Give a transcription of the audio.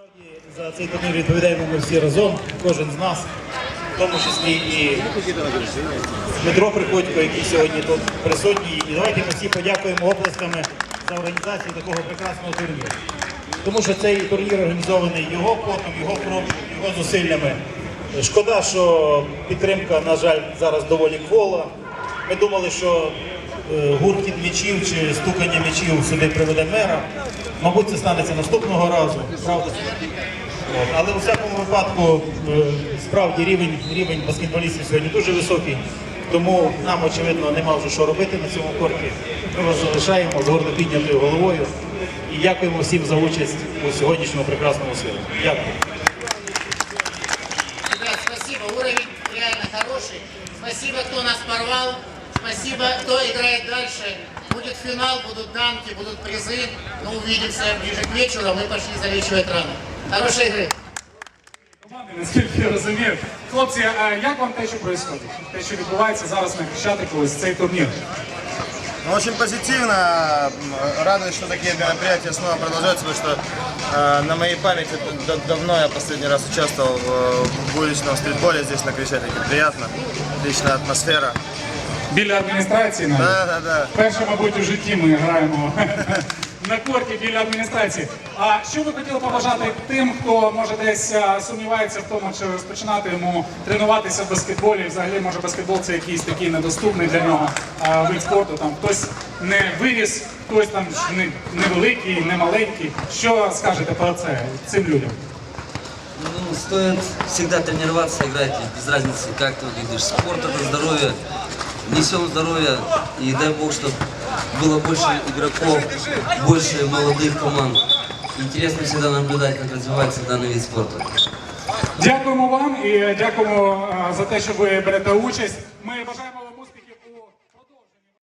Насправді за цей турнір відповідаємо ми всі разом, кожен з нас, в тому числі і Дмитро Приходько, який сьогодні тут присутній. І давайте ми всі подякуємо оплесками за організацію такого прекрасного турніру. Тому що цей турнір організований його потом, його кров'ю, його зусиллями. Шкода, що підтримка, на жаль, зараз доволі квола. Ми думали, що е, гуркіт м'ячів чи стукання м'ячів сюди приведе мера. Мабуть, це станеться наступного разу. Але у всякому випадку е, справді рівень, рівень баскетболістів сьогодні дуже високий. Тому нам, очевидно, нема вже що робити на цьому корті. Ми вас залишаємо з гордо піднятою головою і дякуємо всім за участь у сьогоднішньому прекрасному святі. Дякую. Ребят, спасибо, уровень реально хороший. Спасибо, кто нас порвал. Спасибо, кто играет дальше. Будет финал, будут данки, будут призы. Ну, увидимся ближе к вечеру, а мы пошли залечивать рану. Хорошей игры. команди, наскільки я розумію. Хлопці, а як вам те, що відбувається? Те, що відбувається зараз на Хрещатику, ось цей турнір? Ну, очень позитивно. М, Радует, что такие мероприятия снова продолжаются, потому что э, на моей памяти д- д- давно я последний раз участвовал в, э, в уличном стритболе здесь на Крещатике. Приятно, отличная атмосфера. Біля адміністрації навіть. Да, да, да. Перше, мабуть, у житті ми граємо на корті біля адміністрації. А що ви хотіли побажати тим, хто може десь а, сумнівається в тому, чи розпочинати йому тренуватися в баскетболі? Взагалі, може, баскетбол це якийсь такий недоступний для нього а, вид спорту. Там хтось не виріс, хтось там не, невеликий, не маленький. Що скажете про це цим людям? Ну, стоит всегда тренироваться, играть, без разницы, как ты выглядишь. Спорт – это здоровье. Несем здоровье, и дай Бог, чтобы было больше игроков, больше молодых команд. Интересно всегда наблюдать, как развивается данный вид спорта. Дякуємо вам і дякуємо а, за те, що ви берете участь. Ми бажаємо вам успіхів.